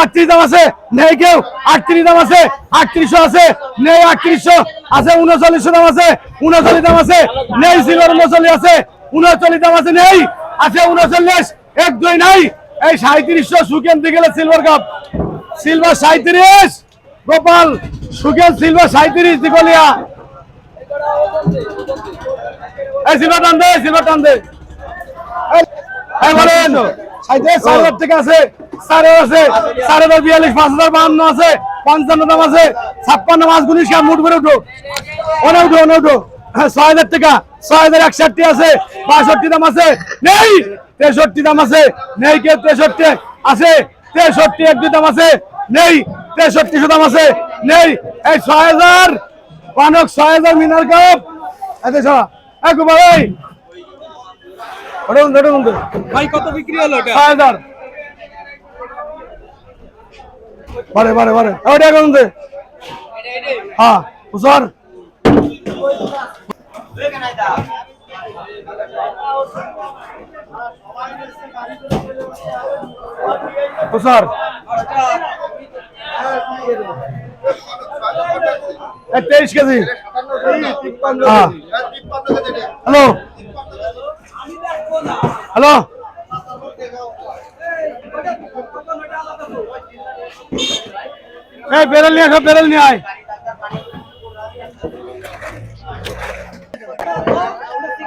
আটত্রিশ দাম আছে, নেই কেউ। আটত্রিশ দাম আছে আটত্রিশশো আছে, নেই আটত্রিশশো আছে উনচল্লিশশো দাম আছে, উনচল্লিশ দাম আছে, নেই সিলভার উনচল্লিশ আছে, উনচল্লিশ দাম আছে, নেই। আছে উনচল্লিশ, এক, দুই নাই। এই সাঁত্রিশশো সুকেন্দ্রে গেলে সিলভার কাপ সিলভার সাঁত্রিশ গোপাল সুকেন সিলভার সাঁত্রিশ দিগলিয়া এই সিলভার টান দে সিলভার টান দে। আছে আছে বিয়াল্লিশ, পাঁচ আছে আছে, ছাপ্পান্ন গুলিশ কাম মুঠ করে উঠো। অনে উঠো অনে উঠো। ছয় হাজার টাকা। ছয় হাজার একষট্টি আছে বাষট্টি দাম আছে নেই। তেষট্টি দাম আছে নেই কে তেষট্টি। আছে তেষট্টি এক দাম আছে নেই। তেষট্টিশো দাম আছে নেই। এই ছয় হাজার পানক ছয় হাজার মিনার কাপ। এতে ছড়া এক ভাই ওটা বন্ধু ওটা বন্ধু। ভাই কত বিক্রি হলো ছয় হাজার বারে বারে বারে। ওটা বন্ধু হ্যাঁ উসর এই তেইশ কেজি হ্যাঁ হ্যালো হ্যালো এই বেরেল নিয়ে আসো বেরেল নিয়ে আয়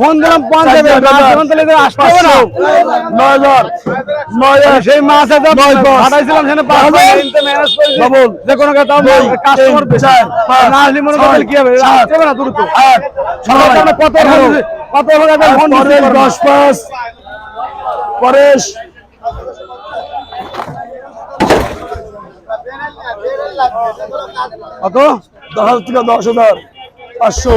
ফোন দিলাম পাঁচ হাজার। এখন তাহলে এদের আসতে হবে না। নয় হাজার। নয় হাজার। সেই মাছ এত সেখানে পাঁচ হাজার যে কোনো কাস্টমার না আসলে মনে করেন কি হবে? আসতে না দ্রুত। কত কত ফোন দশ পাঁচ। পরেশ। কত? দশ হাজার থেকে দশ হাজার। পাঁচশো।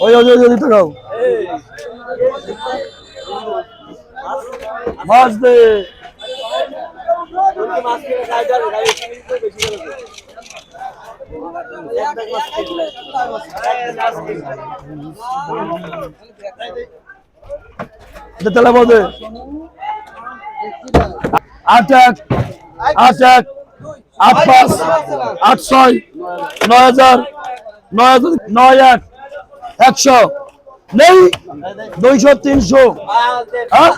ওই ওই ওই দিতে খাও মাছ দে এটা তেলা বদে আট এক আট এক, আট পাঁচ, আট ছয়, নয় হাজার নয় হাজার, নয় এক, একশো। নেই, দুইশো, তিনশো। হ্যাঁ?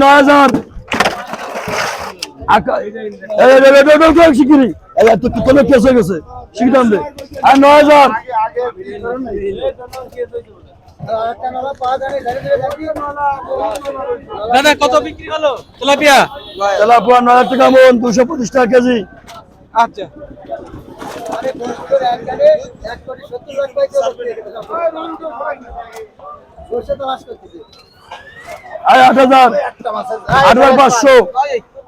নয় হাজার। শিখিরি তোর কেস হয়ে গেছে। শিখিতে আনবে আর নয় হাজার। দাদা কত বিক্রি হলো? তেলাপিয়া? তেলাপুয়া নয় হাজার টাকা মন দুশো পঁচিশ টাকা কেজি। আচ্ছা। আট হাজার। আট হাজার পাঁচশো।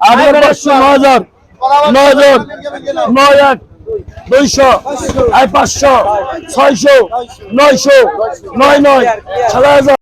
আট হাজার পাঁচশো হাজার। হাজার। নয় এক। দুইশো পাঁচশো ছয়শো নয়শো নয় নয় ছয় হাজার।